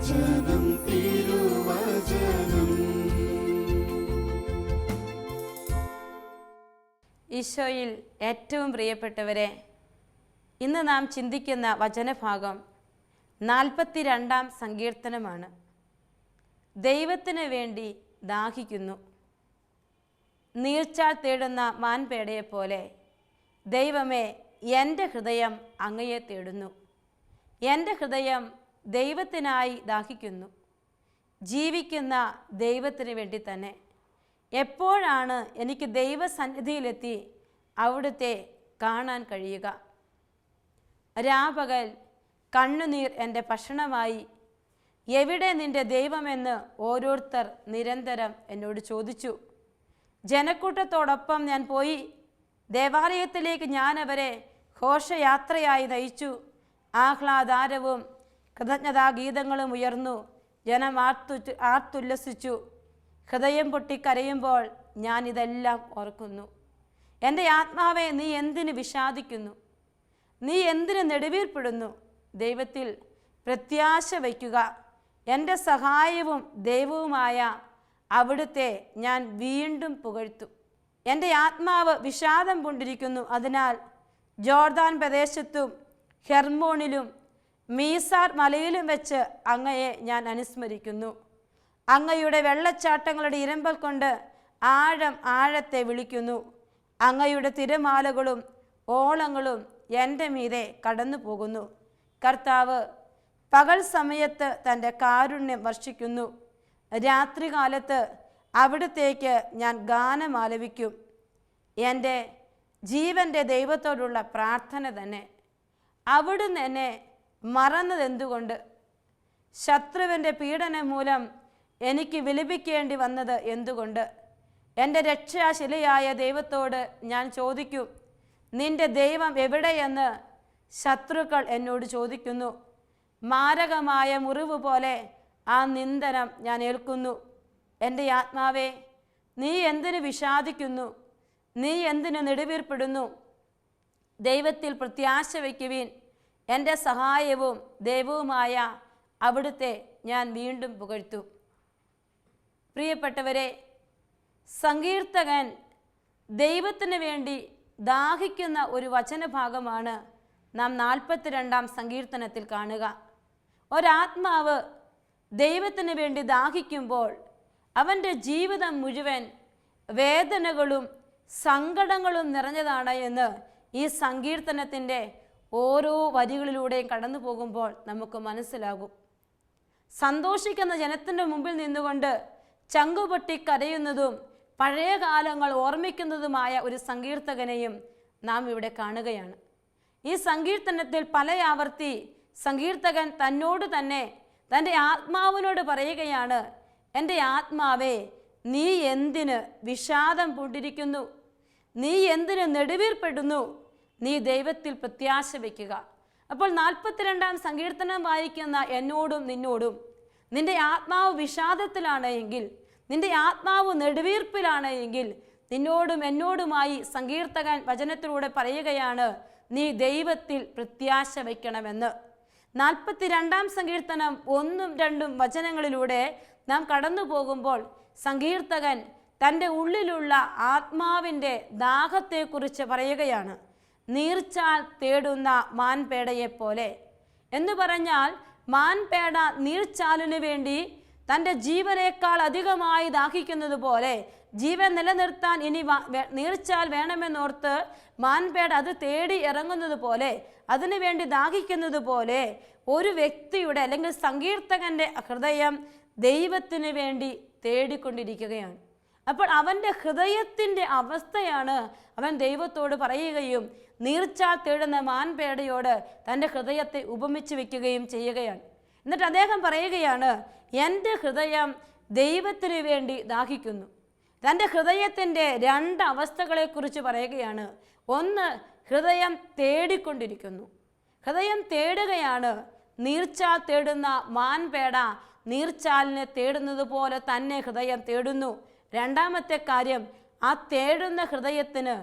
വചനം തിരുവചനം. ഈശോയിൽ ഏറ്റവും പ്രിയപ്പെട്ടവരെ ഇന്ന് നാം ചിന്തിക്കുന്ന വചനഭാഗം നാൽപ്പത്തി രണ്ടാം സങ്കീർത്തനമാണ്. ദൈവത്തിന് വേണ്ടി ദാഹിക്കുന്നു. നീർച്ചാൽ തേടുന്ന മാൻപേടയെപ്പോലെ ദൈവമേ എന്റെ ഹൃദയം അങ്ങയെ തേടുന്നു. എന്റെ ഹൃദയം ദൈവത്തിനായി ദാഹിക്കുന്നു. ജീവിക്കുന്ന ദൈവത്തിന് വേണ്ടി തന്നെ. എപ്പോഴാണ് എനിക്ക് ദൈവസന്നിധിയിലെത്തി അവിടുത്തെ കാണാൻ കഴിയുക? രാപകൽ കണ്ണുനീർ എന്റെ ഭക്ഷണമായി. എവിടെ നിന്റെ ദൈവമെന്ന് ഓരോരുത്തർ നിരന്തരം എന്നോട് ചോദിച്ചു. ജനക്കൂട്ടത്തോടൊപ്പം ഞാൻ പോയി. ദേവാലയത്തിലേക്ക് ഞാൻ അവരെ ഘോഷയാത്രയായി നയിച്ചു. ആഹ്ലാദാരവും കൃതജ്ഞതാഗീതങ്ങളും ഉയർന്നു. ജനം ആർത്തു ആർത്തുല്ലസിച്ചു. ഹൃദയം പൊട്ടി കരയുമ്പോൾ ഞാൻ ഇതെല്ലാം ഓർക്കുന്നു. എന്റെ ആത്മാവെ നീ എന്തിന് വിഷാദിക്കുന്നു? നീ എന്തിന് നെടുവീർപ്പെടുന്നു? ദൈവത്തിൽ പ്രത്യാശ വയ്ക്കുക. എന്റെ സഹായവും ദൈവവുമായ അവിടുത്തെ ഞാൻ വീണ്ടും പുകഴ്ത്തു. എന്റെ ആത്മാവ് വിഷാദം കൊണ്ടിരിക്കുന്നു. അതിനാൽ ജോർദാൻ പ്രദേശത്തും ഹെർമോണിലും മീസാർ മലയിലും വെച്ച് അങ്ങയെ ഞാൻ അനുസ്മരിക്കുന്നു. അങ്ങയുടെ വെള്ളച്ചാട്ടങ്ങളുടെ ഇരമ്പൽ കൊണ്ട് ആഴം ആഴത്തെ വിളിക്കുന്നു. അങ്ങയുടെ തിരമാലകളും ഓളങ്ങളും എന്റെ മീതെ കടന്നു പോകുന്നു. കർത്താവ് പകൽ സമയത്ത് തന്റെ കാരുണ്യം വർഷിക്കുന്നു. രാത്രികാലത്ത് അവിടത്തേക്ക് ഞാൻ ഗാനം ആലപിക്കും. എന്റെ ജീവന്റെ ദൈവത്തോടുള്ള പ്രാർത്ഥന തന്നെ. അവിടുന്ന് എന്നെ മറന്നതെന്തുകൊണ്ട്? ശത്രുവിന്റെ പീഡനം മൂലം എനിക്ക് വിലപിക്കേണ്ടി വന്നത് എന്തുകൊണ്ട്? എന്റെ രക്ഷാശിലയായ ദൈവത്തോട് ഞാൻ ചോദിക്കും. നിന്റെ ദൈവം എവിടെയെന്ന് ശത്രുക്കൾ എന്നോട് ചോദിക്കുന്നു. മാരകമായ മുറിവ് പോലെ ആ നിന്ദനം ഞാൻ ഏൽക്കുന്നു. എന്റെ ആത്മാവേ നീ എന്തിനു വിഷാദിക്കുന്നു? നീ എന്തിനു നെടുവീർപ്പെടുന്നു? ദൈവത്തിൽ പ്രത്യാശ വയ്ക്കുവീൻ. എന്റെ സഹായവും ദൈവവുമായ അവിടുത്തെ ഞാൻ വീണ്ടും പുകഴ്ത്തു. പ്രിയപ്പെട്ടവരെ സങ്കീർത്തകൻ ദൈവത്തിന് വേണ്ടി ദാഹിക്കുന്ന ഒരു വചനഭാഗമാണ് നാം നാൽപ്പത്തിരണ്ടാം സങ്കീർത്തനത്തിൽ കാണുക. ഒരാത്മാവ് ദൈവത്തിന് വേണ്ടി ദാഹിക്കുമ്പോൾ അവന്റെ ജീവിതം മുഴുവൻ വേദനകളും സങ്കടങ്ങളും നിറഞ്ഞതാണ് എന്ന് ഈ സങ്കീർത്തനത്തിന്റെ ഓരോ വരികളിലൂടെയും കടന്നു പോകുമ്പോൾ നമുക്ക് മനസ്സിലാകും. സന്തോഷിക്കുന്ന ജനത്തിന്റെ മുമ്പിൽ നിന്നുകൊണ്ട് ചങ്കുപൊട്ടി കരയുന്നതും പഴയ കാലങ്ങൾ ഓർമ്മിക്കുന്നതുമായ ഒരു സങ്കീർത്തകനെയും നാം ഇവിടെ കാണുകയാണ്. ഈ സങ്കീർത്തനത്തിൽ പല ആവർത്തി സങ്കീർത്തകൻ തന്നോട് തന്നെ തന്റെ ആത്മാവിനോട് പറയുകയാണ് എന്റെ ആത്മാവേ നീ എന്തിന് വിഷാദം പൂണ്ടിരിക്കുന്നു? നീ എന്തിന് നെടുവീർപ്പെടുന്നു? നീ ദൈവത്തിൽ പ്രത്യാശ വയ്ക്കുക അപ്പോൾ നാൽപ്പത്തിരണ്ടാം സങ്കീർത്തനം വായിക്കുന്ന എന്നോടും നിന്നോടും നിന്റെ ആത്മാവ് വിഷാദത്തിലാണ് എങ്കിൽ നിന്റെ ആത്മാവ് നെടുവീർപ്പിലാണ് എങ്കിൽ നിന്നോടും എന്നോടുമായി സങ്കീർത്തകൻ വചനത്തിലൂടെ പറയുകയാണ് നീ ദൈവത്തിൽ പ്രത്യാശ വയ്ക്കണമെന്ന് നാൽപ്പത്തിരണ്ടാം സങ്കീർത്തനം ഒന്നും രണ്ടും വചനങ്ങളിലൂടെ നാം കടന്നു പോകുമ്പോൾ സങ്കീർത്തകൻ തന്റെ ഉള്ളിലുള്ള ആത്മാവിന്റെ ദാഹത്തെക്കുറിച്ച് പറയുകയാണ്. നീർച്ചാൽ തേടുന്ന മാൻപേടയെപ്പോലെ എന്ന് പറഞ്ഞാൽ മാൻപേട നീർച്ചാലിനു വേണ്ടി തന്റെ ജീവനേക്കാൾ അധികമായി ദാഹിക്കുന്നത് പോലെ ജീവൻ നിലനിർത്താൻ ഇനി നീർച്ചാൽ വേണമെന്നോർത്ത് മാൻപേട അത് തേടി ഇറങ്ങുന്നത് പോലെ അതിനു വേണ്ടി ദാഹിക്കുന്നത് പോലെ ഒരു വ്യക്തിയുടെ അല്ലെങ്കിൽ സങ്കീർത്തകന്റെ ഹൃദയം ദൈവത്തിന് വേണ്ടി തേടിക്കൊണ്ടിരിക്കുകയാണ്. അപ്പോൾ അവന്റെ ഹൃദയത്തിന്റെ അവസ്ഥയാണ് അവൻ ദൈവത്തോട് പറയുകയും നീർച്ചാൽ തേടുന്ന മാൻപേടയോട് തന്റെ ഹൃദയത്തെ ഉപമിച്ചു വയ്ക്കുകയും ചെയ്യുകയാണ്. എന്നിട്ട് അദ്ദേഹം പറയുകയാണ് എന്റെ ഹൃദയം ദൈവത്തിനു വേണ്ടി ദാഹിക്കുന്നു. തന്റെ ഹൃദയത്തിന്റെ രണ്ട് അവസ്ഥകളെക്കുറിച്ച് പറയുകയാണ് ഒന്ന് ഹൃദയം തേടിക്കൊണ്ടിരിക്കുന്നു. ഹൃദയം തേടുകയാണ് നീർച്ചാൽ തേടുന്ന മാൻപേട നീർച്ചാലിനെ തേടുന്നത് പോലെ തന്നെ ഹൃദയം തേടുന്നു. രണ്ടാമത്തെ കാര്യം ആ തേടുന്ന ഹൃദയത്തിന്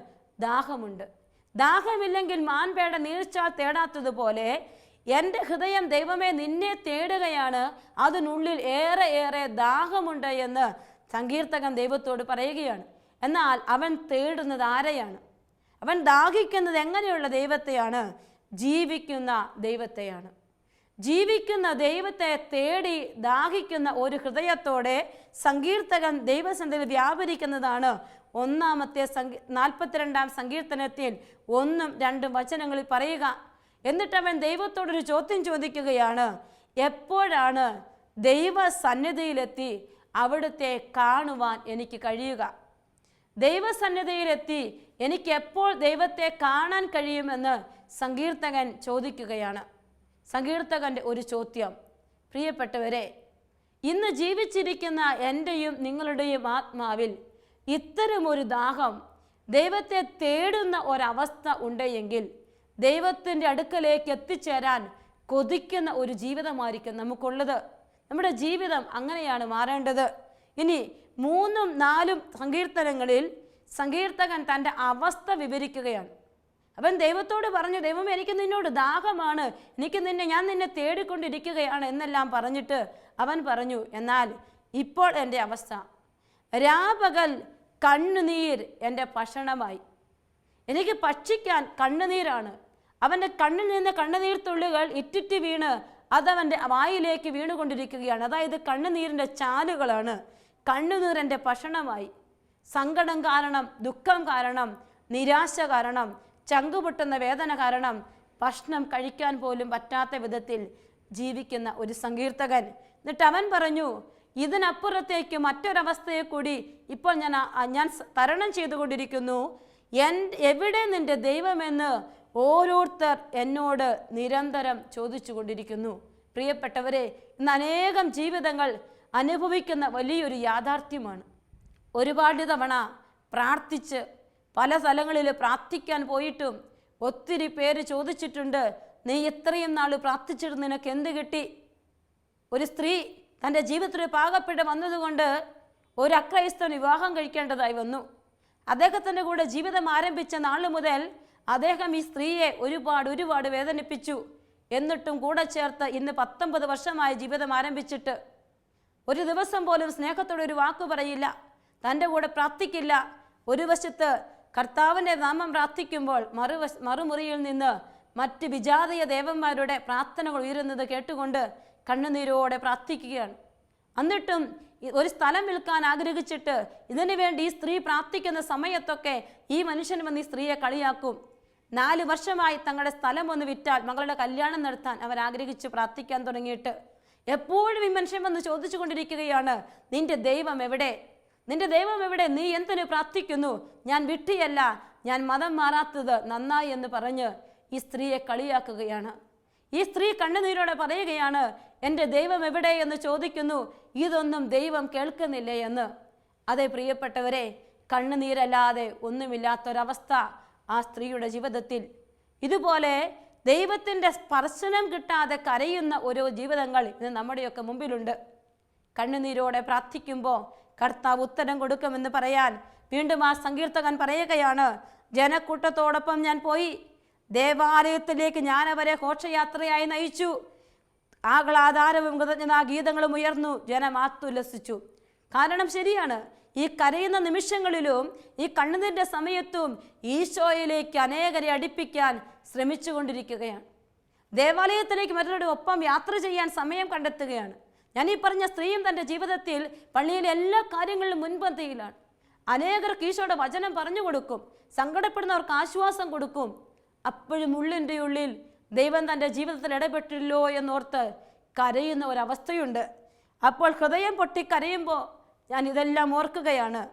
ദാഹമുണ്ട്. ദാഹമില്ലെങ്കിൽ മാൻപേട നീർച്ചാൽ തേടാത്തതുപോലെ എന്റെ ഹൃദയം ദൈവമേ നിന്നെ തേടുകയാണ്. അതിനുള്ളിൽ ഏറെ ഏറെ ദാഹമുണ്ട് എന്ന് സങ്കീർത്തകൻ ദൈവത്തോട് പറയുകയാണ്. എന്നാൽ അവൻ തേടുന്നത് ആരെയാണ്? അവൻ ദാഹിക്കുന്നത് എങ്ങനെയുള്ള ദൈവത്തെയാണ്? ജീവിക്കുന്ന ദൈവത്തെയാണ്. ജീവിക്കുന്ന ദൈവത്തെ തേടി ദാഹിക്കുന്ന ഒരു ഹൃദയത്തോടെ സങ്കീർത്തകൻ ദൈവസന്ധയിൽ വ്യാപരിക്കുന്നതാണ് ഒന്നാമത്തെ സംഗീ നാൽപ്പത്തിരണ്ടാം സങ്കീർത്തനത്തിൽ ഒന്നും രണ്ടും വചനങ്ങളിൽ പറയുക. എന്നിട്ട് അവൻ ദൈവത്തോടൊരു ചോദ്യം ചോദിക്കുകയാണ്. എപ്പോഴാണ് ദൈവ സന്നിധിയിലെത്തി അവിടുത്തെ കാണുവാൻ എനിക്ക് കഴിയുക? ദൈവസന്നിധിയിലെത്തി എനിക്ക് എപ്പോൾ ദൈവത്തെ കാണാൻ കഴിയുമെന്ന് സങ്കീർത്തകൻ ചോദിക്കുകയാണ്. സങ്കീർത്തകന്റെ ഒരു ചോദ്യം. പ്രിയപ്പെട്ടവരെ ഇന്ന് ജീവിച്ചിരിക്കുന്ന എന്റെയും നിങ്ങളുടെയും ആത്മാവിൽ ഇത്തരമൊരു ദാഹം ദൈവത്തെ തേടുന്ന ഒരവസ്ഥ ഉണ്ടെങ്കിൽ ദൈവത്തിന്റെ അടുക്കലേക്ക് എത്തിച്ചേരാൻ കൊതിക്കുന്ന ഒരു ജീവിതമായിരിക്കും നമുക്കുള്ളത്. നമ്മുടെ ജീവിതം അങ്ങനെയാണ് മാറേണ്ടത്. ഇനി മൂന്നും നാലും സങ്കീർത്തനങ്ങളിൽ സങ്കീർത്തകൻ തന്റെ അവസ്ഥ വിവരിക്കുകയാണ്. അവൻ ദൈവത്തോട് പറഞ്ഞു ദൈവം എനിക്ക് നിന്നോട് ദാഹമാണ്. എനിക്ക് നിന്നെ ഞാൻ നിന്നെ തേടിക്കൊണ്ടിരിക്കുകയാണ് എന്നെല്ലാം പറഞ്ഞിട്ട് അവൻ പറഞ്ഞു എന്നാൽ ഇപ്പോൾ എന്റെ അവസ്ഥ. രാപകൽ കണ്ണുനീർ എന്റെ ഭക്ഷണമായി. എനിക്ക് ഭക്ഷിക്കാൻ കണ്ണുനീരാണ്. അവന്റെ കണ്ണിൽ നിന്ന് കണ്ണുനീർ തുള്ളികൾ ഇറ്റിറ്റ് വീണ് അതവന്റെ വായിലേക്ക് വീണുകൊണ്ടിരിക്കുകയാണ്. അതായത് കണ്ണുനീരിന്റെ ചാലുകളാണ്. കണ്ണുനീർ എന്റെ ഭക്ഷണമായി. സങ്കടം കാരണം ദുഃഖം കാരണം നിരാശ കാരണം ചങ്കുപൊട്ടുന്ന വേദന കാരണം ഭക്ഷണം കഴിക്കാൻ പോലും പറ്റാത്ത വിധത്തിൽ ജീവിക്കുന്ന ഒരു സങ്കീർത്തകൻ. എന്നിട്ട് അവൻ പറഞ്ഞു ഇതിനപ്പുറത്തേക്ക് മറ്റൊരവസ്ഥയെ കൂടി ഇപ്പോൾ ഞാൻ ഞാൻ തരണം ചെയ്തുകൊണ്ടിരിക്കുന്നു. എൻ എവിടെ നിന്റെ ദൈവമെന്ന് ഓരോരുത്തർ എന്നോട് നിരന്തരം ചോദിച്ചു കൊണ്ടിരിക്കുന്നു പ്രിയപ്പെട്ടവരെ ഇന്ന് അനേകം ജീവിതങ്ങൾ അനുഭവിക്കുന്ന വലിയൊരു യാഥാർത്ഥ്യമാണ്. ഒരുപാട് തവണ പ്രാർത്ഥിച്ച് പല സ്ഥലങ്ങളിൽ പ്രാർത്ഥിക്കാൻ പോയിട്ടും ഒത്തിരി പേര് ചോദിച്ചിട്ടുണ്ട് നീ ഇത്രയും നാൾ പ്രാർത്ഥിച്ചിട്ട് നിനക്ക് എന്ത് കിട്ടി? ഒരു സ്ത്രീ തന്റെ ജീവിതത്തിൽ പാകപ്പെട്ട് വന്നതുകൊണ്ട് ഒരു അക്രൈസ്തവൻ വിവാഹം കഴിക്കേണ്ടതായി വന്നു. അദ്ദേഹത്തിന്റെ കൂടെ ജീവിതം ആരംഭിച്ച നാൾ മുതൽ അദ്ദേഹം ഈ സ്ത്രീയെ ഒരുപാട് ഒരുപാട് വേദനിപ്പിച്ചു. എന്നിട്ടും കൂടെ ചേർത്ത് ഇന്ന് പത്തൊമ്പത് വർഷമായ ജീവിതം ആരംഭിച്ചിട്ട്. ഒരു ദിവസം പോലും സ്നേഹത്തോടെ ഒരു വാക്ക് പറയില്ല. തന്റെ കൂടെ പ്രാർത്ഥിക്കില്ല. ഒരു വശത്ത് കർത്താവിന്റെ നാമം പ്രാർത്ഥിക്കുമ്പോൾ മറുവശ മറുമുറിയിൽ നിന്ന് മറ്റ് വിജാതീയ ദേവന്മാരുടെ പ്രാർത്ഥനകൾ ഉയരുന്നത് കേട്ടുകൊണ്ട് കണ്ണുനീരോടെ പ്രാർത്ഥിക്കുകയാണ്. എന്നിട്ടും ഒരു സ്ഥലം വിൽക്കാൻ ആഗ്രഹിച്ചിട്ട് ഇതിനു വേണ്ടി ഈ സ്ത്രീ പ്രാർത്ഥിക്കുന്ന സമയത്തൊക്കെ ഈ മനുഷ്യൻ വന്ന് ഈ സ്ത്രീയെ കളിയാക്കും. നാല് വർഷമായി തങ്ങളുടെ സ്ഥലം ഒന്ന് വിറ്റാൽ മകളുടെ കല്യാണം നടത്താൻ അവർ ആഗ്രഹിച്ച് പ്രാർത്ഥിക്കാൻ തുടങ്ങിയിട്ട് എപ്പോഴും ഈ മനുഷ്യൻ വന്ന് ചോദിച്ചു കൊണ്ടിരിക്കുകയാണ് നിന്റെ ദൈവം എവിടെ? നിന്റെ ദൈവം എവിടെ? നീ എന്തിനു പ്രാർത്ഥിക്കുന്നു? ഞാൻ വിട്ടിയല്ല ഞാൻ മതം മാറാത്തത് നന്നായി എന്ന് പറഞ്ഞ് ഈ സ്ത്രീയെ കളിയാക്കുകയാണ്. ഈ സ്ത്രീ കണ്ണുനീരോടെ പറയുകയാണ് എന്റെ ദൈവം എവിടെ എന്ന് ചോദിക്കുന്നു ഇതൊന്നും ദൈവം കേൾക്കുന്നില്ല എന്ന്. അതെ പ്രിയപ്പെട്ടവരെ കണ്ണുനീരല്ലാതെ ഒന്നുമില്ലാത്തൊരവസ്ഥ ആ സ്ത്രീയുടെ ജീവിതത്തിൽ. ഇതുപോലെ ദൈവത്തിന്റെ സ്പർശനം കിട്ടാതെ കരയുന്ന ഓരോ ജീവിതങ്ങൾ ഇന്ന് നമ്മുടെയൊക്കെ മുമ്പിലുണ്ട്. കണ്ണുനീരോടെ പ്രാർത്ഥിക്കുമ്പോൾ കർത്താവ് ഉത്തരം കൊടുക്കുമെന്ന് പറയാൻ വീണ്ടും ആ സങ്കീർത്തകൻ പറയുകയാണ് ജനക്കൂട്ടത്തോടൊപ്പം ഞാൻ പോയി. ദേവാലയത്തിലേക്ക് ഞാൻ അവരെ ഘോഷയാത്രയായി നയിച്ചു. ആഹ്ലാദാരവും കൃതജ്ഞതാ ഗീതങ്ങളും ഉയർന്നു. ജനം ആത്തുല്ലസിച്ചു. കാരണം ശരിയാണ് ഈ കരയുന്ന നിമിഷങ്ങളിലും ഈ കണ്ണുനീരിന്റെ സമയത്തും ഈശോയിലേക്ക് അനേകരെ അടുപ്പിക്കാൻ ശ്രമിച്ചുകൊണ്ടിരിക്കുകയാണ്. ദേവാലയത്തിലേക്ക് മറ്റൊരു ഒപ്പം യാത്ര ചെയ്യാൻ സമയം കണ്ടെത്തുകയാണ്. ഞാൻ ഈ പറഞ്ഞ സ്ത്രീയും തന്റെ ജീവിതത്തിൽ പള്ളിയിലെ എല്ലാ കാര്യങ്ങളിലും മുൻപന്തിയിലാണ്. അനേകർക്ക് ഈശോയുടെ വചനം പറഞ്ഞു കൊടുക്കും സങ്കടപ്പെടുന്നവർക്ക് ആശ്വാസം കൊടുക്കും. അപ്പോഴും ഉള്ളിന്റെ ഉള്ളിൽ ദൈവം തന്റെ ജീവിതത്തിൽ ഇടപെട്ടില്ലോ എന്നോർത്ത് കരയുന്ന ഒരവസ്ഥയുണ്ട്. അപ്പോൾ ഹൃദയം പൊട്ടി കരയുമ്പോൾ ഞാൻ ഇതെല്ലാം ഓർക്കുകയാണ്.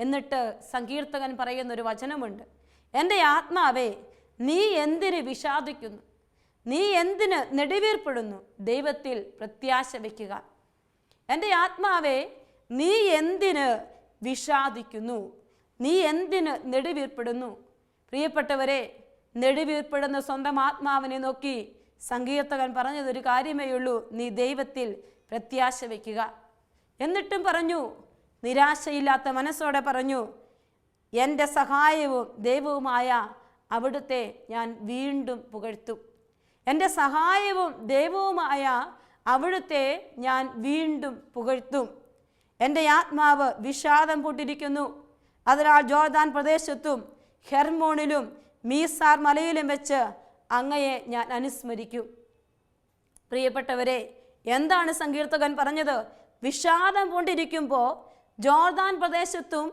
എന്നിട്ട് സങ്കീർത്തകൻ പറയുന്ന ഒരു വചനമുണ്ട്. എന്റെ ആത്മാവേ നീ എന്തിന് വിഷാദിക്കുന്നു? നീ എന്തിന് നെടുവീർപ്പെടുന്നു? ദൈവത്തിൽ പ്രത്യാശ വയ്ക്കുക. എന്റെ ആത്മാവേ നീ എന്തിന് വിഷാദിക്കുന്നു? നീ എന്തിന് നെടുവീർപ്പെടുന്നു? പ്രിയപ്പെട്ടവരെ നെടുവീർപ്പെടുന്ന സ്വന്തം ആത്മാവിനെ നോക്കി സങ്കീർത്തകൻ പറഞ്ഞതൊരു കാര്യമേ ഉള്ളൂ. നീ ദൈവത്തിൽ പ്രത്യാശ വയ്ക്കുക എന്നിട്ടും പറഞ്ഞു നിരാശയില്ലാത്ത മനസ്സോടെ പറഞ്ഞു എന്റെ സഹായവും ദൈവവുമായ അവിടുത്തെ ഞാൻ വീണ്ടും പുകഴ്ത്തും. എന്റെ സഹായവും ദൈവവുമായ അവിടുത്തെ ഞാൻ വീണ്ടും പുകഴ്ത്തും. എന്റെ ആത്മാവ് വിഷാദം പൂട്ടിരിക്കുന്നു. അതിനാൽ ജോർദാൻ പ്രദേശത്തും ഹെർമോണിലും മീസാർ മലയിലും വെച്ച് അങ്ങയെ ഞാൻ അനുസ്മരിക്കും. പ്രിയപ്പെട്ടവരെ എന്താണ് സങ്കീർത്തകൻ പറഞ്ഞത്? വിഷാദം കൊണ്ടിരിക്കുമ്പോൾ ജോർദാൻ പ്രദേശത്തും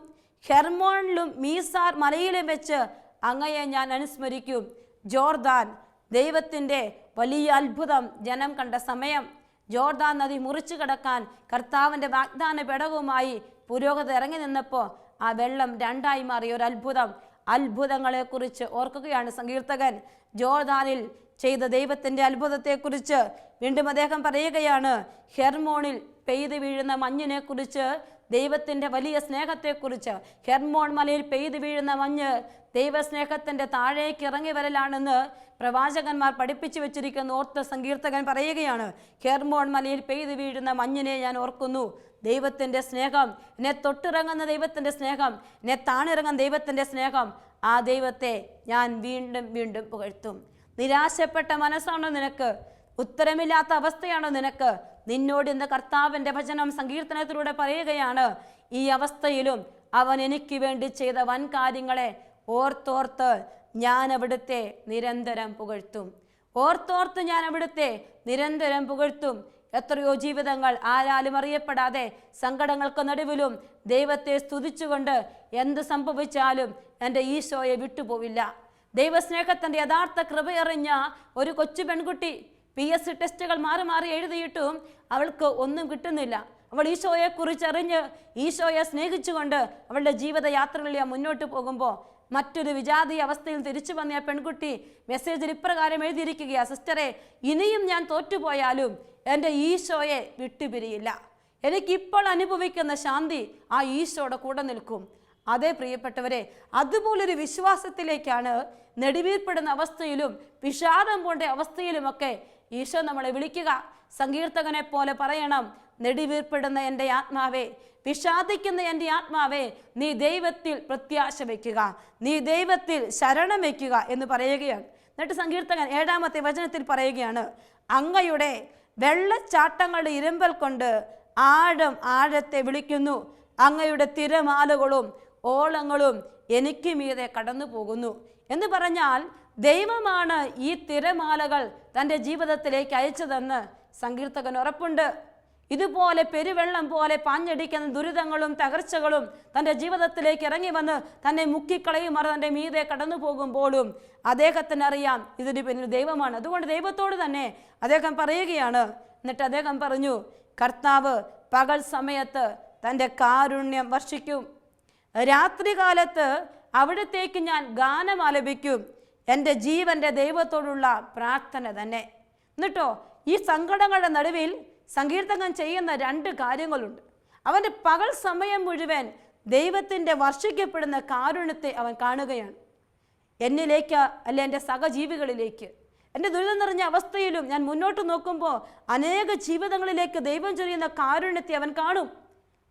ഹെർമോണിലും മീസാർ മലയിലും വെച്ച് അങ്ങയെ ഞാൻ അനുസ്മരിക്കും. ജോർദാൻ ദൈവത്തിന്റെ വലിയ അത്ഭുതം ജനം കണ്ട സമയം. ജോർദാൻ നദി മുറിച്ചു കടക്കാൻ കർത്താവിന്റെ വാഗ്ദാന പെടകവുമായി പുരോഗതി ഇറങ്ങി നിന്നപ്പോൾ ആ വെള്ളം രണ്ടായി മാറിയ ഒരു അത്ഭുതം. അത്ഭുതങ്ങളെക്കുറിച്ച് ഓർക്കുകയാണ് സങ്കീർത്തകൻ. ജോർദാനിൽ ചെയ്ത ദൈവത്തിന്റെ അത്ഭുതത്തെക്കുറിച്ച് വീണ്ടും അദ്ദേഹം പറയുകയാണ് ഹെർമോണിൽ പെയ്തു വീഴുന്ന മഞ്ഞിനെക്കുറിച്ച് ദൈവത്തിന്റെ വലിയ സ്നേഹത്തെക്കുറിച്ച്. ഹെർമോൺ മലയിൽ പെയ്തു വീഴുന്ന മഞ്ഞ് ദൈവസ്നേഹത്തിന്റെ താഴേക്ക് ഇറങ്ങി വരലാണെന്ന് പ്രവാചകന്മാർ പഠിപ്പിച്ചു വെച്ചിരിക്കുന്ന ഓർത്ത സങ്കീർത്തകൻ പറയുകയാണ് ഹെർമോൺ മലയിൽ പെയ്തു വീഴുന്ന മഞ്ഞിനെ ഞാൻ ഓർക്കുന്നു. ദൈവത്തിന്റെ സ്നേഹം എന്നെ തൊട്ടിറങ്ങുന്ന ദൈവത്തിന്റെ സ്നേഹം എന്നെ താണിറങ്ങുന്ന ദൈവത്തിന്റെ സ്നേഹം ആ ദൈവത്തെ ഞാൻ വീണ്ടും വീണ്ടും പുകഴ്ത്തും. നിരാശപ്പെട്ട മനസ്സാണോ നിനക്ക്? ഉത്തരമില്ലാത്ത അവസ്ഥയാണോ നിനക്ക്? നിന്നോട് ഇന്ന് കർത്താവിന്റെ ഭജനം സങ്കീർത്തനത്തിലൂടെ പറയുകയാണ്. ഈ അവസ്ഥയിലും അവൻ എനിക്ക് വേണ്ടി ചെയ്ത വൻ കാര്യങ്ങളെ ഓർത്തോർത്ത് ഞാൻ അവിടുത്തെ നിരന്തരം പുകഴ്ത്തും. ഓർത്തോർത്ത് ഞാൻ അവിടുത്തെ നിരന്തരം പുകഴ്ത്തും. എത്രയോ ജീവിതങ്ങൾ ആരാലും അറിയപ്പെടാതെ സങ്കടങ്ങൾക്ക് നടുവിലും ദൈവത്തെ സ്തുതിച്ചുകൊണ്ട് എന്ത് സംഭവിച്ചാലും എന്റെ ഈശോയെ വിട്ടുപോവില്ല. ദൈവസ്നേഹത്തിന്റെ യഥാർത്ഥ കൃപയറിഞ്ഞ ഒരു കൊച്ചു പെൺകുട്ടി പി എസ് സി ടെസ്റ്റുകൾ മാറി മാറി എഴുതിയിട്ടും അവൾക്ക് ഒന്നും കിട്ടുന്നില്ല. അവൾ ഈശോയെ കുറിച്ചറിഞ്ഞ് ഈശോയെ സ്നേഹിച്ചുകൊണ്ട് അവളുടെ ജീവിതയാത്രകളിൽ മുന്നോട്ട് പോകുമ്പോൾ മറ്റൊരു വിജാതി അവസ്ഥയിൽ തിരിച്ചു വന്ന പെൺകുട്ടി മെസ്സേജിൽ ഇപ്രകാരം എഴുതിയിരിക്കുകയാണ് സിസ്റ്ററെ ഇനിയും ഞാൻ തോറ്റുപോയാലും എന്റെ ഈശോയെ വിട്ടുപിരിയില്ല. എനിക്കിപ്പോൾ അനുഭവിക്കുന്ന ശാന്തി ആ ഈശോയുടെ കൂടെ നിൽക്കും. അതേ പ്രിയപ്പെട്ടവരെ അതുപോലൊരു വിശ്വാസത്തിലേക്കാണ് നെടുവീർപ്പെടുന്ന അവസ്ഥയിലും വിഷാദം പോണ്ട അവസ്ഥയിലുമൊക്കെ ഈശോ നമ്മളെ വിളിക്കുക. സങ്കീർത്തകനെ പോലെ പറയണം നെടുവീർപ്പെടുന്ന എന്റെ ആത്മാവേ വിഷാദിക്കുന്ന എന്റെ ആത്മാവേ നീ ദൈവത്തിൽ പ്രത്യാശ വയ്ക്കുക. നീ ദൈവത്തിൽ ശരണം വയ്ക്കുക എന്ന് പറയുകയാണ്. എന്നിട്ട് സങ്കീർത്തകൻ ഏഴാമത്തെ വചനത്തിൽ പറയുകയാണ് അങ്ങയുടെ വെള്ളച്ചാട്ടങ്ങളുടെ ഇരുമ്പൽ കൊണ്ട് ആഴം ആഴത്തെ വിളിക്കുന്നു. അങ്ങയുടെ തിരമാലകളും ഓളങ്ങളും എനിക്ക് മീതെ കടന്നു പോകുന്നു. എന്ന് പറഞ്ഞാൽ ദൈവമാണ് ഈ തിരമാലകൾ തന്റെ ജീവിതത്തിലേക്ക് അയച്ചതെന്ന് സങ്കീർത്തകൻ ഉറപ്പുണ്ട്. ഇതുപോലെ പെരുവെള്ളം പോലെ പാഞ്ഞടിക്കുന്ന ദുരിതങ്ങളും തകർച്ചകളും തന്റെ ജീവിതത്തിലേക്ക് ഇറങ്ങി വന്ന് തന്നെ മുക്കിക്കളയും അവർ തന്റെ മീതെ കടന്നു പോകുമ്പോഴും അദ്ദേഹത്തിന് അറിയാം ഇതിന് പിന്നിൽ ദൈവമാണ്. അതുകൊണ്ട് ദൈവത്തോട് തന്നെ അദ്ദേഹം പറയുകയാണ്. എന്നിട്ട് അദ്ദേഹം പറഞ്ഞു കർത്താവ് പകൽ സമയത്ത് തന്റെ കാരുണ്യം വർഷിക്കും. രാത്രികാലത്ത് അവിടത്തേക്ക് ഞാൻ ഗാനം ആലപിക്കും. എന്റെ ജീവന്റെ ദൈവത്തോടുള്ള പ്രാർത്ഥന തന്നെ. എന്നിട്ടോ ഈ സങ്കടങ്ങളുടെ നടുവിൽ സങ്കീർത്തകൻ ചെയ്യുന്ന രണ്ട് കാര്യങ്ങളുണ്ട്. അവന്റെ പകൽ സമയം മുഴുവൻ ദൈവത്തിന്റെ വർഷിക്കപ്പെടുന്ന കാരുണ്യത്തെ അവൻ കാണുകയാണ്. എന്നിലേക്ക് അല്ലെ എന്റെ സഹജീവികളിലേക്ക് എന്റെ ദുരിതം നിറഞ്ഞ അവസ്ഥയിലും ഞാൻ മുന്നോട്ട് നോക്കുമ്പോൾ അനേക ജീവിതങ്ങളിലേക്ക് ദൈവം ചൊരിയുന്ന കാരുണ്യത്തെ അവൻ കാണും.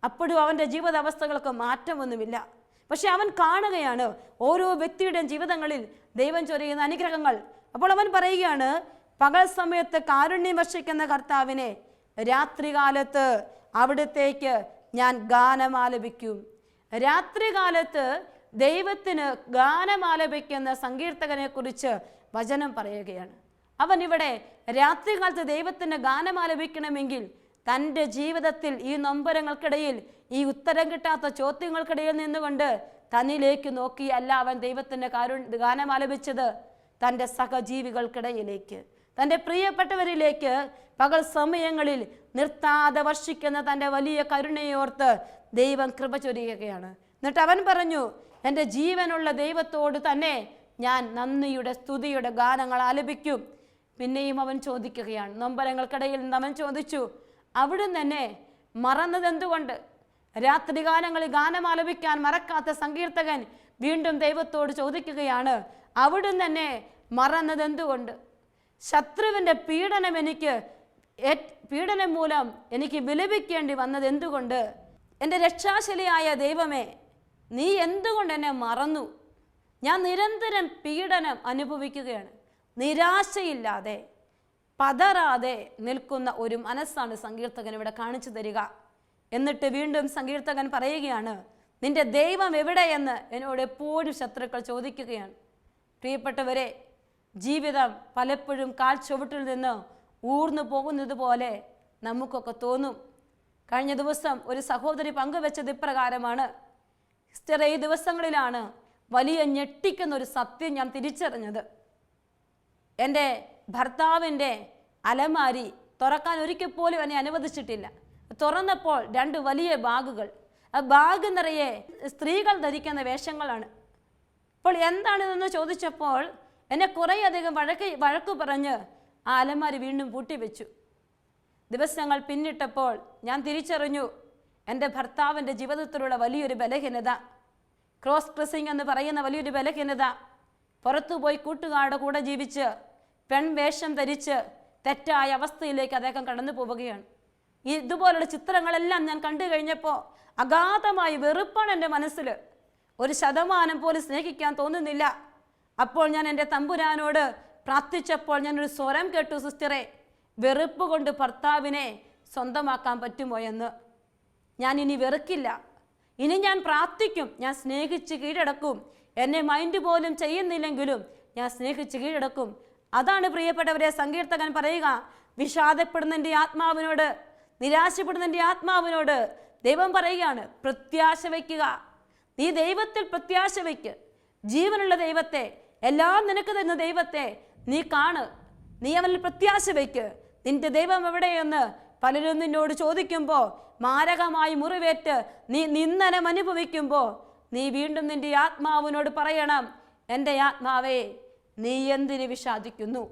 അപ്പോഴും അവന്റെ ജീവിതാവസ്ഥകൾക്ക് മാറ്റമൊന്നുമില്ല. പക്ഷെ അവൻ കാണുകയാണ് ഓരോ വ്യക്തിയുടെയും ജീവിതങ്ങളിൽ ദൈവം ചൊരിയുന്ന അനുഗ്രഹങ്ങൾ. അപ്പോൾ അവൻ പറയുകയാണ് പകൽ സമയത്ത് കാരുണ്യം വർഷിക്കുന്ന കർത്താവിനെ രാത്രികാലത്ത് അവിടത്തേക്ക് ഞാൻ ഗാനമാലപിക്കും. രാത്രികാലത്ത് ദൈവത്തിന് ഗാനമാലപിക്കുന്ന സങ്കീർത്തകനെ കുറിച്ച് വചനം പറയുകയാണ്. അവൻ ഇവിടെ രാത്രികാലത്ത് ദൈവത്തിന് ഗാനമാലപിക്കണമെങ്കിൽ തന്റെ ജീവിതത്തിൽ ഈ നൊമ്പരങ്ങൾക്കിടയിൽ ഈ ഉത്തരം കിട്ടാത്ത ചോദ്യങ്ങൾക്കിടയിൽ നിന്നുകൊണ്ട് തന്നിലേക്ക് നോക്കിയല്ല അവൻ ദൈവത്തിന്റെ കാരു ഗാനമാലപിച്ചത് തന്റെ സഹജീവികൾക്കിടയിലേക്ക്. തന്റെ പ്രിയപ്പെട്ടവരിലേക്ക് പകൽ സമയങ്ങളിൽ നിർത്താതെ വർഷിക്കുന്ന തന്റെ വലിയ കരുണയോർത്ത് ദൈവം കൃപ ചൊരിയുകയാണ്. എന്നിട്ട് അവൻ പറഞ്ഞു എന്റെ ജീവനുള്ള ദൈവത്തോട് തന്നെ ഞാൻ നന്ദിയുടെ സ്തുതിയുടെ ഗാനങ്ങൾ ആലപിക്കും. പിന്നെയും അവൻ ചോദിക്കുകയാണ്. നൊമ്പരങ്ങൾക്കിടയിൽ നിന്ന് അവൻ ചോദിച്ചു അവിടുന്ന് തന്നെ മറന്നത് എന്തുകൊണ്ട്? രാത്രികാലങ്ങളിൽ ഗാനം ആലപിക്കാൻ മറക്കാത്ത സങ്കീർത്തകൻ വീണ്ടും ദൈവത്തോട് ചോദിക്കുകയാണ് അവിടുന്ന് തന്നെ മറന്നത് എന്തുകൊണ്ട്? ശത്രുവിന്റെ പീഡനം എനിക്ക് പീഡനം മൂലം എനിക്ക് വിലപിക്കേണ്ടി വന്നത് എന്തുകൊണ്ട്? എന്റെ രക്ഷാശലിയായ ദൈവമേ നീ എന്തുകൊണ്ട് എന്നെ മറന്നു? ഞാൻ നിരന്തരം പീഡനം അനുഭവിക്കുകയാണ്. നിരാശയില്ലാതെ പതറാതെ നിൽക്കുന്ന ഒരു മനസ്സാണ് സങ്കീർത്തകൻ ഇവിടെ കാണിച്ചു തരിക. എന്നിട്ട് വീണ്ടും സങ്കീർത്തകൻ പറയുകയാണ് നിന്റെ ദൈവം എവിടെയെന്ന്? എന്നോട് എപ്പോഴും ശത്രുക്കൾ ചോദിക്കുകയാണ്. പ്രിയപ്പെട്ടവരെ ജീവിതം പലപ്പോഴും കാൽ ചുവട്ടിൽ നിന്ന് ഊർന്നു പോകുന്നത് പോലെ നമുക്കൊക്കെ തോന്നും. കഴിഞ്ഞ ദിവസം ഒരു സഹോദരി പങ്കുവെച്ചത് ഇപ്രകാരമാണ്. സിസ്റ്റർ ഈ ദിവസങ്ങളിലാണ് വലിയ ഞെട്ടിക്കുന്ന ഒരു സത്യം ഞാൻ തിരിച്ചറിഞ്ഞത്. എന്റെ ഭർത്താവിന്റെ അലമാരി തുറക്കാൻ ഒരിക്കൽ പോലും എന്നെ അനുവദിച്ചിട്ടില്ല. തുറന്നപ്പോൾ രണ്ട് വലിയ ബാഗുകൾ. ആ ബാഗ് നിറയെ സ്ത്രീകൾ ധരിക്കുന്ന വേഷങ്ങളാണ്. അപ്പോൾ എന്താണിതെന്ന് ചോദിച്ചപ്പോൾ എന്നെ കുറേയധികം വഴക്ക് വഴക്കു പറഞ്ഞ് ആ അലമാരി വീണ്ടും പൂട്ടിവെച്ചു. ദിവസങ്ങൾ പിന്നിട്ടപ്പോൾ ഞാൻ തിരിച്ചറിഞ്ഞു എന്റെ ഭർത്താവിന്റെ ജീവിതത്തിലുള്ള വലിയൊരു ബലഹീനത. ക്രോസ് ഡ്രസ്സിംഗ് എന്ന് പറയുന്ന വലിയൊരു ബലഹീനത. പുറത്തുപോയി കൂട്ടുകാരുടെ കൂടെ ജീവിച്ച് പെൺവേഷം ധരിച്ച് തെറ്റായ അവസ്ഥയിലേക്ക് അദ്ദേഹം കടന്നു പോവുകയാണ്. ഇതുപോലുള്ള ചിത്രങ്ങളെല്ലാം ഞാൻ കണ്ടു കഴിഞ്ഞപ്പോൾ അഗാധമായി വെറുപ്പാണ് എന്റെ മനസ്സിൽ ഒരു ശതമാനം പോലും സ്നേഹിക്കാൻ തോന്നുന്നില്ല. അപ്പോൾ ഞാൻ എന്റെ തമ്പുരാനോട് പ്രാർത്ഥിച്ചപ്പോൾ ഞാനൊരു സ്വരം കേട്ടു സിസ്റ്ററെ. വെറുപ്പ് കൊണ്ട് ഭർത്താവിനെ സ്വന്തമാക്കാൻ പറ്റുമോ എന്ന്. ഞാൻ ഇനി വെറുക്കില്ല. ഇനി ഞാൻ പ്രാർത്ഥിക്കും. ഞാൻ സ്നേഹിച്ച് കീഴടക്കും. എന്നെ മൈൻഡ് പോലും ചെയ്യുന്നില്ലെങ്കിലും ഞാൻ സ്നേഹിച്ച് കീഴടക്കും. അതാണ് പ്രിയപ്പെട്ടവരെ സങ്കീർത്തകൻ പറയുക വിഷാദപ്പെടുന്നതിന്റെ ആത്മാവിനോട് നിരാശപ്പെടുന്നതിന്റെ ആത്മാവിനോട് ദൈവം പറയുകയാണ് പ്രത്യാശ വയ്ക്കുക. നീ ദൈവത്തിൽ പ്രത്യാശ വയ്ക്ക്. ജീവനുള്ള ദൈവത്തെ എല്ലാം നിനക്ക് തരുന്ന ദൈവത്തെ നീ കാണ്. നീ അവനിൽ പ്രത്യാശ വയ്ക്ക്. നിന്റെ ദൈവം എവിടെയെന്ന് പലരും നിന്നോട് ചോദിക്കുമ്പോൾ മാരകമായി മുറിവേറ്റ് നീ നിന്ദനം അനുഭവിക്കുമ്പോൾ നീ വീണ്ടും നിന്റെ ആത്മാവിനോട് പറയണം എന്റെ ആത്മാവേ നീ എന്തിന് വിഷാദിക്കുന്നു?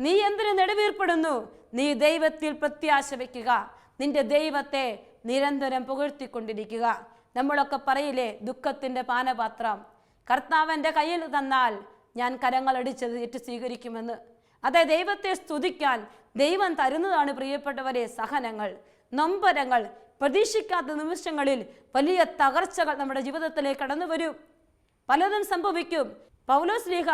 നീ എന്തിനു നെടുവീർപ്പെടുന്നു? നീ ദൈവത്തിൽ പ്രത്യാശ വയ്ക്കുക. നിന്റെ ദൈവത്തെ നിരന്തരം പുകഴ്ത്തിക്കൊണ്ടിരിക്കുക. നമ്മളൊക്കെ പറയില്ലേ ദുഃഖത്തിന്റെ പാനപാത്രം. കർത്താവന്റെ കയ്യിൽ തന്നാൽ ഞാൻ കരങ്ങളടിച്ചത് ഏറ്റു സ്വീകരിക്കുമെന്ന്. അതെ ദൈവത്തെ സ്തുതിക്കാൻ ദൈവം തരുന്നതാണ് പ്രിയപ്പെട്ടവരെ സഹനങ്ങൾ നൊമ്പരങ്ങൾ പ്രതീക്ഷിക്കാത്ത നിമിഷങ്ങളിൽ വലിയ തകർച്ചകൾ നമ്മുടെ ജീവിതത്തിലേക്ക് കടന്നു വരും. പലതും സംഭവിക്കും. പൗലോസ് ലീഹ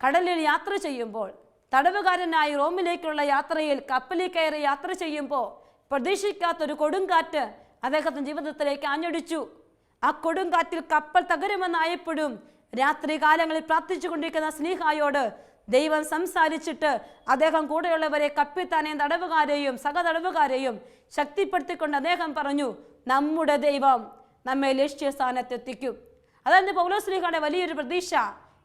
കടലിൽ യാത്ര ചെയ്യുമ്പോൾ തടവുകാരനായി റോമിലേക്കുള്ള യാത്രയിൽ കപ്പലിൽ കയറി യാത്ര ചെയ്യുമ്പോൾ പ്രതീക്ഷിക്കാത്തൊരു കൊടുങ്കാറ്റ് അദ്ദേഹത്തിന്റെ ജീവിതത്തിലേക്ക് ആഞ്ഞടിച്ചു. ആ കൊടുങ്കാറ്റിൽ കപ്പൽ തകരുമെന്നായപ്പോഴും രാത്രി കാലങ്ങളിൽ പ്രാർത്ഥിച്ചു കൊണ്ടിരിക്കുന്ന സ്നേഹായോട് ദൈവം സംസാരിച്ചിട്ട് അദ്ദേഹം കൂടെയുള്ളവരെ കപ്പിത്താനെയും തടവുകാരെയും സഹതടവുകാരെയും ശക്തിപ്പെടുത്തിക്കൊണ്ട് അദ്ദേഹം പറഞ്ഞു നമ്മുടെ ദൈവം നമ്മെ ലക്ഷ്യസ്ഥാനത്തെത്തിക്കും അതാണ് പൗലോസ്ലിഹയുടെ വലിയൊരു പ്രതീക്ഷ.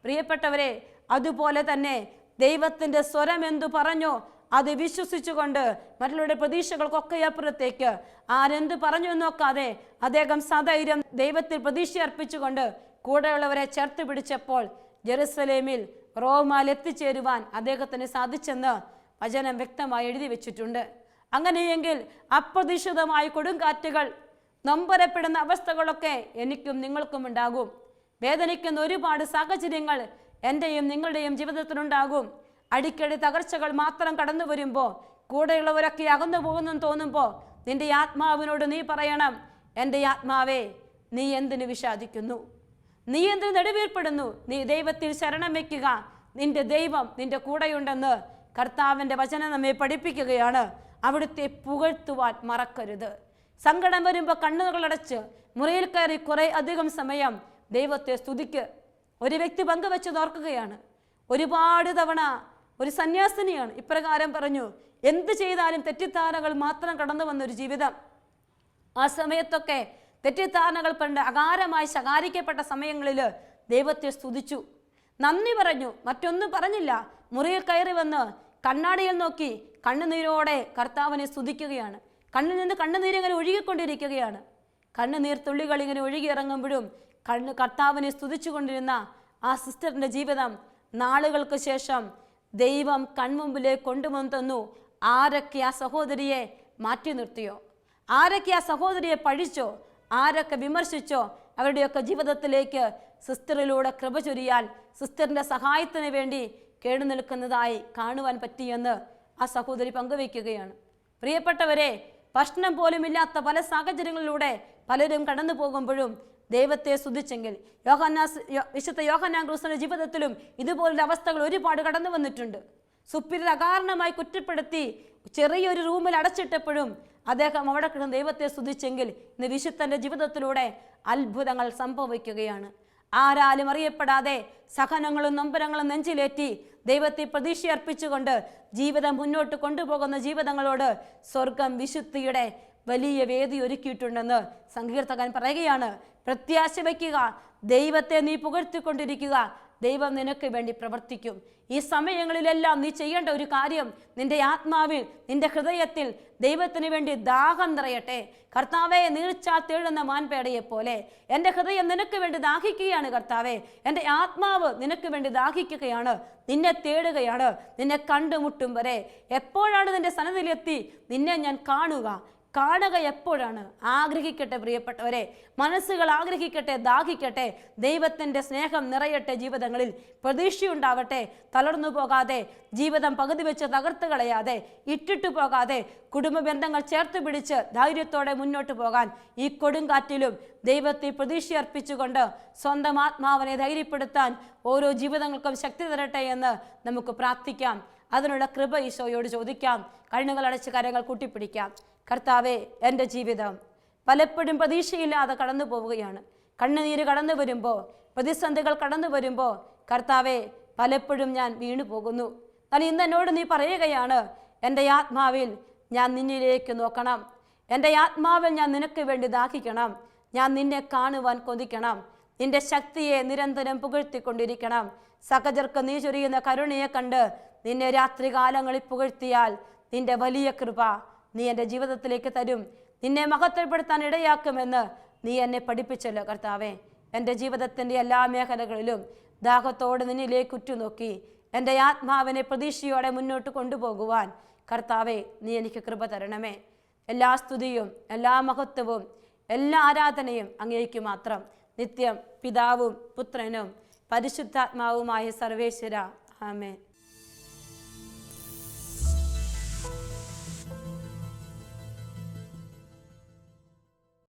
പ്രിയപ്പെട്ടവരെ അതുപോലെ തന്നെ ദൈവത്തിന്റെ സ്വരം എന്തു പറഞ്ഞോ? അത് വിശ്വസിച്ചുകൊണ്ട് മറ്റുള്ളവരുടെ പ്രതീക്ഷകൾക്കൊക്കെ അപ്പുറത്തേക്ക് ആരെന്ത് പറഞ്ഞു നോക്കാതെ അദ്ദേഹം സധൈര്യം ദൈവത്തിൽ പ്രതീക്ഷ അർപ്പിച്ചുകൊണ്ട് കൂടെയുള്ളവരെ ചേർത്ത് പിടിച്ചപ്പോൾ ജെറുസലേമിൽ റോമാൽ എത്തിച്ചേരുവാൻ അദ്ദേഹത്തിന് സാധിച്ചെന്ന് വചനം വ്യക്തമായി എഴുതി വെച്ചിട്ടുണ്ട്. അങ്ങനെയെങ്കിൽ അപ്രതീക്ഷിതമായ കൊടുങ്കാറ്റുകൾ നൊമ്പരപ്പെടുന്ന അവസ്ഥകളൊക്കെ എനിക്കും നിങ്ങൾക്കും ഉണ്ടാകും. വേദനിക്കുന്ന ഒരുപാട് സാഹചര്യങ്ങൾ എന്റെയും നിങ്ങളുടെയും ജീവിതത്തിലുണ്ടാകും. അടിക്കടി തകർച്ചകൾ മാത്രം കടന്നു വരുമ്പോൾ കൂടെയുള്ളവരൊക്കെ അകന്നു പോകുന്നെന്ന് തോന്നുമ്പോൾ നിന്റെ ആത്മാവിനോട് നീ പറയണം എന്റെ ആത്മാവേ നീ എന്തിനു വിഷാദിക്കുന്നു? നീ എന്തിനു നെടുവീർപ്പെടുന്നു? നീ ദൈവത്തിൽ ശരണം വയ്ക്കുക. നിന്റെ ദൈവം നിന്റെ കൂടെയുണ്ടെന്ന് കർത്താവിന്റെ വചനം നമ്മെ പഠിപ്പിക്കുകയാണ്. അവിടുത്തെ പുകഴ്ത്തുവാൻ മറക്കരുത്. സങ്കടം വരുമ്പോൾ കണ്ണുകളടച്ച് മുറിയിൽ കയറി കുറേ അധികം സമയം ദൈവത്തെ സ്തുതിക്ക് ഒരു വ്യക്തി പങ്കുവെച്ച് ഓർക്കുകയാണ് ഒരുപാട് തവണ ഒരു സന്യാസിനിയാണ്. ഇപ്രകാരം പറഞ്ഞു എന്ത് ചെയ്താലും തെറ്റിദ്ധാരണകൾ മാത്രം കടന്നു വന്ന ഒരു ജീവിതം. ആ സമയത്തൊക്കെ തെറ്റിദ്ധാരണകൾ പണ്ട് അകാരമായി ശകാരിക്കപ്പെട്ട സമയങ്ങളിൽ ദൈവത്തെ സ്തുതിച്ചു. നന്ദി പറഞ്ഞു മറ്റൊന്നും പറഞ്ഞില്ല. മുറിയിൽ കയറി വന്ന് കണ്ണാടിയിൽ നോക്കി കണ്ണുനീരോടെ കർത്താവിനെ സ്തുതിക്കുകയാണ്. കണ്ണിൽ നിന്ന് കണ്ണുനീർ ഇങ്ങനെ ഒഴുകിക്കൊണ്ടിരിക്കുകയാണ്. കണ്ണുനീർ തുള്ളികൾ ഇങ്ങനെ ഒഴുകിയിറങ്ങുമ്പോഴും കണ്ണ് കർത്താവിനെ സ്തുതിച്ചുകൊണ്ടിരുന്ന ആ സിസ്റ്ററിന്റെ ജീവിതം നാളുകൾക്ക് ശേഷം ദൈവം കൺമുമ്പിലേക്ക് കൊണ്ടുവന്നു ആരൊക്കെ ആ സഹോദരിയെ മാറ്റി നിർത്തിയോ? ആരൊക്കെ ആ സഹോദരിയെ പഴിച്ചോ? ആരൊക്കെ വിമർശിച്ചോ? അവരുടെയൊക്കെ ജീവിതത്തിലേക്ക് സിസ്റ്ററിലൂടെ കൃപ ചൊരിയാൽ സിസ്റ്ററിന്റെ സഹായത്തിന് വേണ്ടി കേടു നിൽക്കുന്നതായി കാണുവാൻ പറ്റിയെന്ന് ആ സഹോദരി പങ്കുവയ്ക്കുകയാണ്. പ്രിയപ്പെട്ടവരെ ഭക്ഷണം പോലുമില്ലാത്ത പല സാഹചര്യങ്ങളിലൂടെ പലരും കടന്നു പോകുമ്പോഴും ദൈവത്തെ സ്തുതിച്ചെങ്കിൽ. യോഹന്നാസ് വിശുദ്ധ യോഹന്നാൻ ക്രിസ്തുവിന്റെ ജീവിതത്തിലും ഇതുപോലുള്ള അവസ്ഥകൾ ഒരുപാട് കടന്നു വന്നിട്ടുണ്ട്. സുപ്പിരിൽ അകാരണമായി കുറ്റപ്പെടുത്തി ചെറിയൊരു റൂമിൽ അടച്ചിട്ടപ്പോഴും അദ്ദേഹം അവിടെ കിടന്ന് ദൈവത്തെ സ്തുതിച്ചെങ്കിൽ ഇന്ന് വിശുദ്ധന്റെ ജീവിതത്തിലൂടെ അത്ഭുതങ്ങൾ സംഭവിക്കുകയാണ്. ആരാലും അറിയപ്പെടാതെ സഹനങ്ങളും നൊമ്പരങ്ങളും നെഞ്ചിലേറ്റി ദൈവത്തെ പ്രതീക്ഷയർപ്പിച്ചുകൊണ്ട് ജീവിതം മുന്നോട്ട് കൊണ്ടുപോകുന്ന ജീവിതങ്ങളോട് സ്വർഗം വിശുദ്ധിയുടെ വലിയ വേദി ഒരുക്കിയിട്ടുണ്ടെന്ന് സങ്കീർത്തകൻ പറയുകയാണ്. പ്രത്യാശ വയ്ക്കുക ദൈവത്തെ നീ പുകഴ്ത്തിക്കൊണ്ടിരിക്കുക. ദൈവം നിനക്ക് വേണ്ടി പ്രവർത്തിക്കും. ഈ സമയങ്ങളിലെല്ലാം നീ ചെയ്യേണ്ട ഒരു കാര്യം നിന്റെ ആത്മാവിൽ നിന്റെ ഹൃദയത്തിൽ ദൈവത്തിന് വേണ്ടി ദാഹം നിറയട്ടെ. കർത്താവെ നീർച്ചാൽ തേടുന്ന മാൻപേടയെ പോലെ എന്റെ ഹൃദയം നിനക്ക് വേണ്ടി ദാഹിക്കുകയാണ് കർത്താവെ. എന്റെ ആത്മാവ് നിനക്ക് വേണ്ടി ദാഹിക്കുകയാണ്. നിന്നെ തേടുകയാണ്. നിന്നെ കണ്ടുമുട്ടും വരെ. എപ്പോഴാണ് നിന്റെ സന്നദ്ധയിലെത്തി നിന്നെ ഞാൻ കാണുക. കാണുക എപ്പോഴാണ്? ആഗ്രഹിക്കട്ടെ പ്രിയപ്പെട്ടവരെ. മനസ്സുകൾ ആഗ്രഹിക്കട്ടെ ദാഹിക്കട്ടെ. ദൈവത്തിന്റെ സ്നേഹം നിറയട്ടെ ജീവിതങ്ങളിൽ. പ്രതീക്ഷയുണ്ടാവട്ടെ. തളർന്നു പോകാതെ. ജീവിതം പകുതി വെച്ച് തകർത്ത് കളയാതെ. ഇട്ടിട്ടു പോകാതെ. കുടുംബ ബന്ധങ്ങൾ ചേർത്ത് പിടിച്ച് ധൈര്യത്തോടെ മുന്നോട്ട് പോകാൻ ഈ കൊടുങ്കാറ്റിലും ദൈവത്തെ പ്രതീക്ഷയർപ്പിച്ചുകൊണ്ട് സ്വന്തം ആത്മാവിനെ ധൈര്യപ്പെടുത്താൻ ഓരോ ജീവിതങ്ങൾക്കും ശക്തി തരട്ടെ എന്ന് നമുക്ക് പ്രാർത്ഥിക്കാം. അതിനുള്ള കൃപ ഈശോയോട് ചോദിക്കാം. കണ്ണുകൾ അടച്ച് കരങ്ങൾ കൂട്ടിപ്പിടിക്കാം. കർത്താവെ എന്റെ ജീവിതം പലപ്പോഴും പ്രതീക്ഷയില്ലാതെ കടന്നു പോവുകയാണ്. കണ്ണുനീര് കടന്നു വരുമ്പോൾ പ്രതിസന്ധികൾ കടന്നു വരുമ്പോൾ കർത്താവെ പലപ്പോഴും ഞാൻ വീണു പോകുന്നു. എന്നാൽ ഇന്ന് എന്നോട് നീ പറയുകയാണ് എന്റെ ആത്മാവിൽ ഞാൻ നിന്നിലേക്ക് നോക്കണം. എന്റെ ആത്മാവിൽ ഞാൻ നിനക്ക് വേണ്ടി ദാഹിക്കണം. ഞാൻ നിന്നെ കാണുവാൻ കൊതിക്കണം. നിന്റെ ശക്തിയെ നിരന്തരം പുകഴ്ത്തിക്കൊണ്ടിരിക്കണം. സഹജർക്ക് നീ ചൊരിയുന്ന കരുണയെ കണ്ട് നിന്നെ രാത്രികാലങ്ങളിൽ പുകഴ്ത്തിയാൽ നിന്റെ വലിയ കൃപ നീ എന്റെ ജീവിതത്തിലേക്ക് തരും. നിന്നെ മഹത്വപ്പെടുത്താൻ ഇടയാക്കുമെന്ന് നീ എന്നെ പഠിപ്പിച്ചല്ലോ കർത്താവേ. എന്റെ ജീവിതത്തിന്റെ എല്ലാ മേഖലകളിലും ദാഹത്തോടെ നിന്നിലേക്ക് ഉറ്റുനോക്കി എന്റെ ആത്മാവിനെ പ്രതീക്ഷയോടെ മുന്നോട്ട് കൊണ്ടുപോകുവാൻ കർത്താവെ നീ എനിക്ക് കൃപ തരണമേ. എല്ലാ സ്തുതിയും എല്ലാ മഹത്വവും എല്ലാ ആരാധനയും അങ്ങേക്ക് മാത്രം. നിത്യം പിതാവും പുത്രനും പരിശുദ്ധാത്മാവുമായ സർവേശ്വര. ആമേൻ.